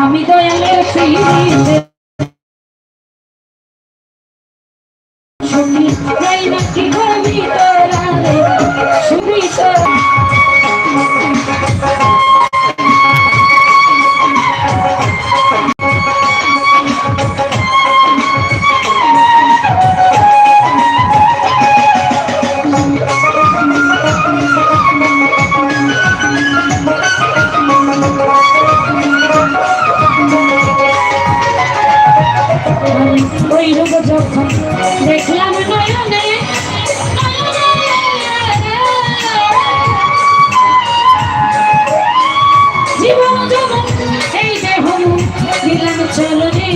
আমি দয়ালের শুনি যাই নাকি করবি তোরা রে শুনি তোরা যখন দেখলাম নয়নে জীবন যেমন এই দেহ দিলাম চলনে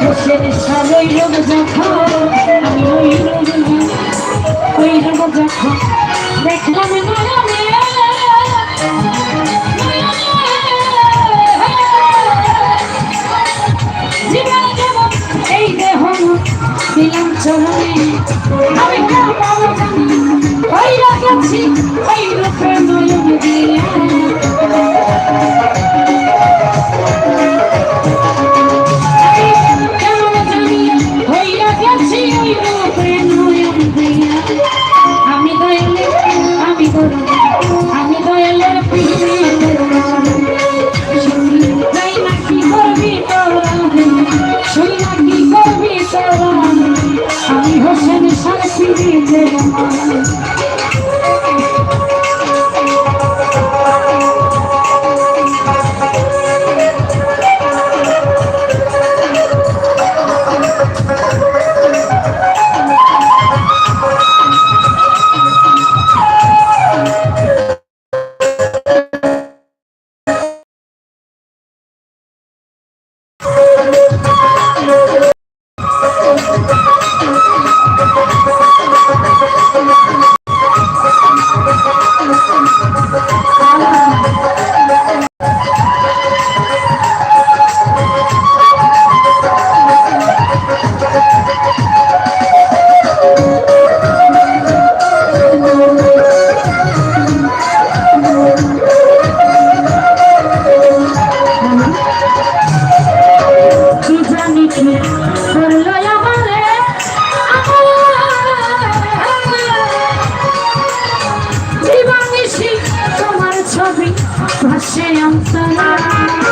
হোসেন সার রূপ যখন দেখলাম নয়নে জীবন যেমন এই দেহ দিলাম চলনে আমি কেমন জানি ওই রাখছি ওই রূপে নয়ন দিয়া কেমন Saya. 足を揃え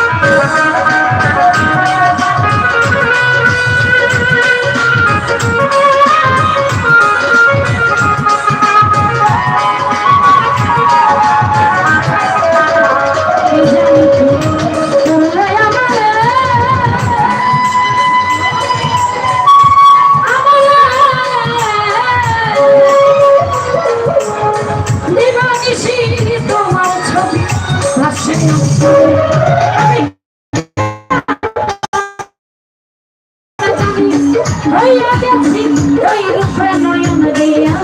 রইল গেছি রইল প্রেম নয়ন দিয়া